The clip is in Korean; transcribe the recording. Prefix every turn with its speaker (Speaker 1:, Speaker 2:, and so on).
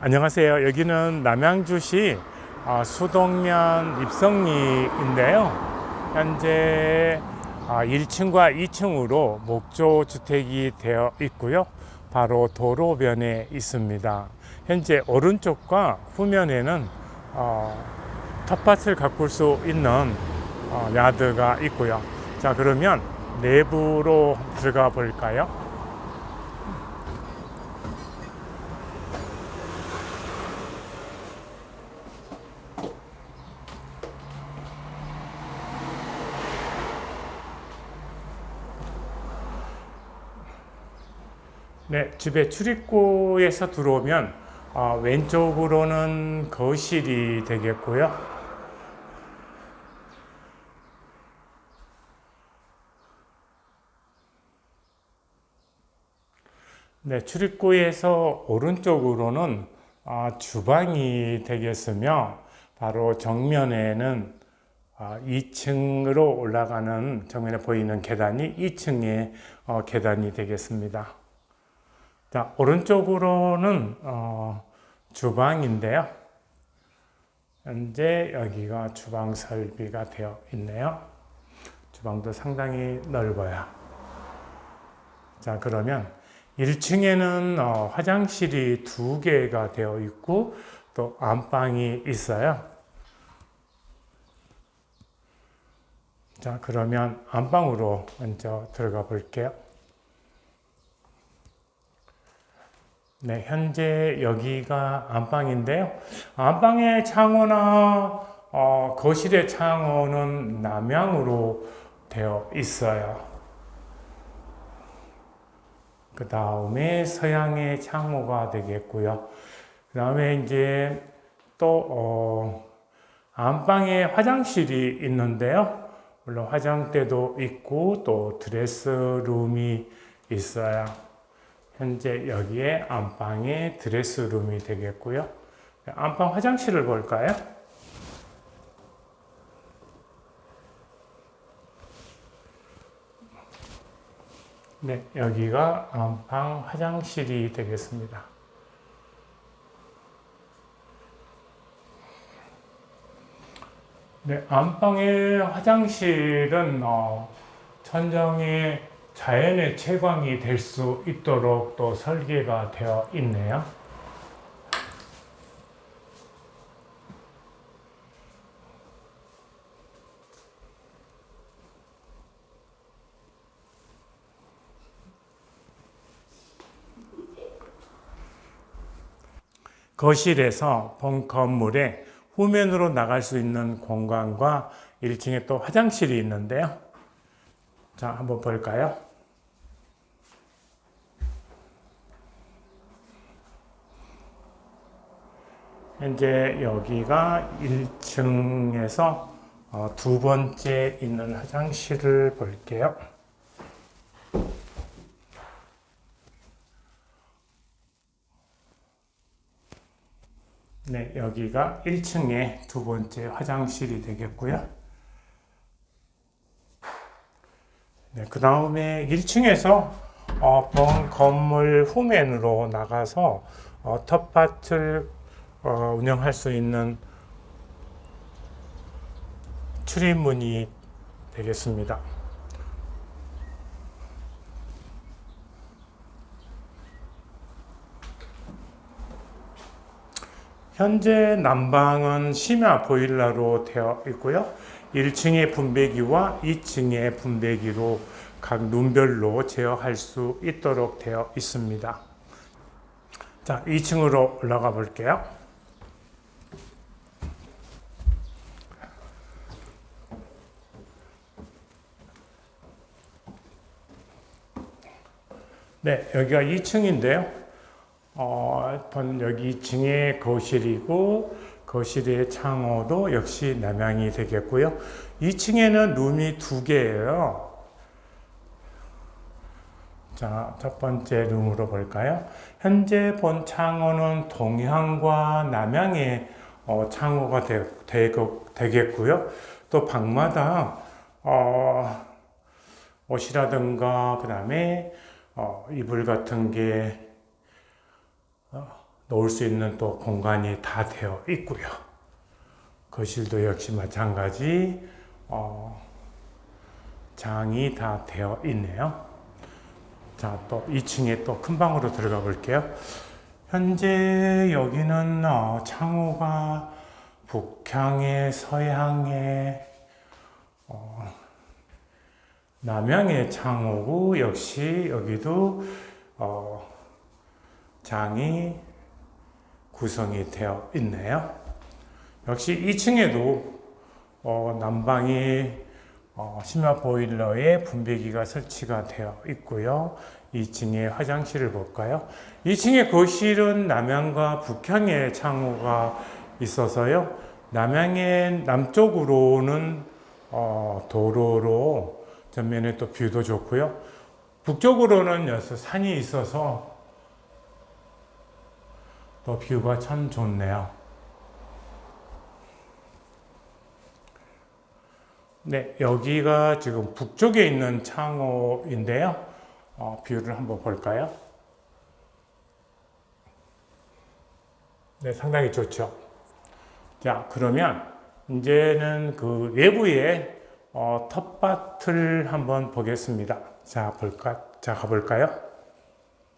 Speaker 1: 안녕하세요. 여기는 남양주시 아, 수동면 입성리인데요. 현재 아, 1층과 2층으로 목조 주택이 되어 있고요. 바로 도로변에 있습니다. 현재 오른쪽과 후면에는 어, 텃밭을 가꿀 수 있는 어, 야드가 있고요. 자, 그러면 내부로 들어가 볼까요? 네, 집의 출입구에서 들어오면 어, 왼쪽으로는 거실이 되겠고요. 네, 출입구에서 오른쪽으로는 아, 주방이 되겠으며 바로 정면에는 아, 2층으로 올라가는 정면에 보이는 계단이 2층의 어, 계단이 되겠습니다. 자, 오른쪽으로는 어, 주방인데요. 현재 여기가 주방 설비가 되어 있네요. 주방도 상당히 넓어요. 자, 그러면 1층에는 어, 화장실이 두 개가 되어 있고 또 안방이 있어요. 자, 그러면 안방으로 먼저 들어가 볼게요. 네, 현재 여기가 안방인데요. 안방의 창호나 어, 거실의 창호는 남향으로 되어 있어요. 그 다음에 서양의 창호가 되겠고요. 그 다음에 이제 또 어, 안방에 화장실이 있는데요. 물론 화장대도 있고 또 드레스룸이 있어요. 현재 여기에 안방에 드레스룸이 되겠고요. 안방 화장실을 볼까요? 네, 여기가 안방 화장실이 되겠습니다. 네, 안방의 화장실은 어, 천정에 자연의 채광이 될 수 있도록 또 설계가 되어 있네요. 거실에서 본 건물의 후면으로 나갈 수 있는 공간과 1층에 또 화장실이 있는데요. 자, 한번 볼까요? 현재 여기가 1층에서 어, 두 번째 있는 화장실을 볼게요. 네, 여기가 1층의 두 번째 화장실이 되겠고요. 네, 그 다음에 1층에서 어, 본 건물 후면으로 나가서 어, 텃밭을 어, 운영할 수 있는 출입문이 되겠습니다. 현재 난방은 심야 보일러로 되어 있고요. 1층의 분배기와 2층의 분배기로 각 룸별로 제어할 수 있도록 되어 있습니다. 자, 2층으로 올라가 볼게요. 네, 여기가 2층인데요. 어, 본 여기 2층에 거실이고 거실의 창호도 역시 남향이 되겠고요. 2층에는 룸이 두 개예요. 자, 첫 번째 룸으로 볼까요? 현재 본 창호는 동향과 남향의 어, 창호가 되, 되, 되겠고요. 또 방마다 어, 옷이라든가 그 다음에 어, 이불 같은 게 어, 놓을 수 있는 또 공간이 다 되어 있고요. 거실도 역시 마찬가지 어, 장이 다 되어 있네요. 자, 또 2층에 또 큰 방으로 들어가 볼게요. 현재 여기는 어, 창호가 북향에 서향에 어, 남향의 창호고 역시 여기도 어, 장이 구성이 되어 있네요. 역시 2층에도 어, 난방이 어, 심야 보일러에 분배기가 설치가 되어 있고요. 2층에 화장실을 볼까요? 2층의 거실은 남향과 북향의 창호가 있어서요. 남향의 남쪽으로는 어, 도로로 전면에 또 뷰도 좋고요. 북쪽으로는 여기서 산이 있어서 또 뷰가 참 좋네요. 네, 여기가 지금 북쪽에 있는 창호인데요. 어, 뷰를 한번 볼까요? 네, 상당히 좋죠. 자, 그러면 이제는 그 외부의 어, 텃밭을 한번 보겠습니다. 자, 볼까? 자, 가볼까요?